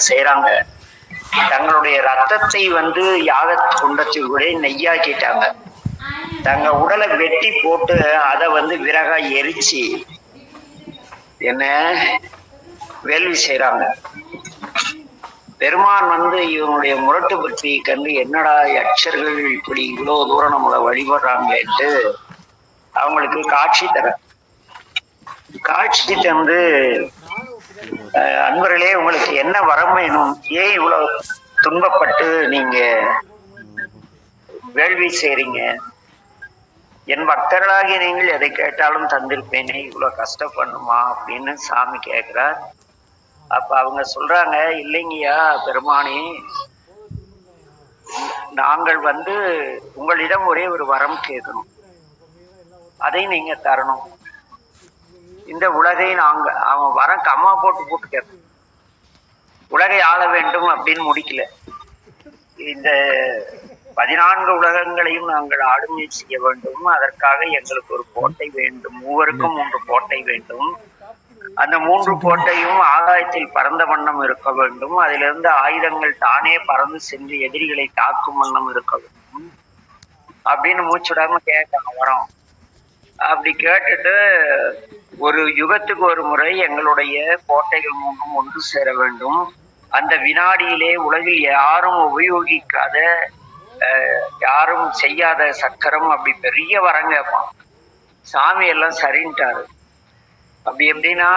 செய்யறாங்க தங்களுடைய ரத்தத்தை வந்து யாக குண்டத்தில் கூட நெய்யாக்கிட்டாங்க தங்க உடலை வெட்டி போட்டு அதை வந்து விறகா எரிச்சு என்ன? வேள்வி செய்யறாங்க பெருமான் வந்து இவனுடைய முரட்டு பற்றி கண்டு என்னடா அச்சர்கள் இப்படி இவ்வளவு தூரம் நம்மளை வழிபடுறாங்களேன்ட்டு அவங்களுக்கு காட்சி தர காட்சி தந்து அன்பர்களே உங்களுக்கு என்ன வரம் வேணும்? ஏன் இவ்வளவு துன்பப்பட்டு நீங்க வேள்வி செய்றீங்க? என் பக்தர்களாகிய நீங்கள் எதை கேட்டாலும் தந்திருப்பேனே இவ்வளவு கஷ்டப்படணுமா அப்படின்னு சாமி கேட்கிறார். அப்ப அவங்க சொல்றாங்க இல்லைங்கய்யா பெருமானே நாங்கள் வந்து உங்களிடம் ஒரே ஒரு வரம் கேட்கணும். அதை நீங்க தரணும். இந்த உலகை நாங்க அவன் வரம் கம்மா போட்டு போட்டு கேட்பான். உலகை ஆள வேண்டும் அப்படின்னு முடிக்கல. இந்த பதினான்கு உலகங்களையும் நாங்கள் ஆளுமை செய்ய வேண்டும். அதற்காக எங்களுக்கு ஒரு கோட்டை வேண்டும். மூவருக்கும் மூன்று கோட்டை வேண்டும். அந்த மூன்று கோட்டையும் ஆகாயத்தில் பறந்த வண்ணம் இருக்க வேண்டும். அதிலிருந்து ஆயுதங்கள் தானே பறந்து சென்று எதிரிகளை தாக்கும் வண்ணம் இருக்க வேண்டும். அப்படின்னு மூச்சுடாம கேட்க வரோம் அப்படி கேட்டுட்டு ஒரு யுகத்துக்கு ஒரு முறை எங்களுடைய கோட்டைகள் மூன்றும் ஒன்று சேர வேண்டும். அந்த வினாடியிலே உலகில் யாரும் உபயோகிக்காத யாரும் செய்யாத சக்கரம் அப்படி பெரிய வரம் கேட்பான் சாமி எல்லாம் சரின்ட்டாரு. அப்படி எப்படின்னா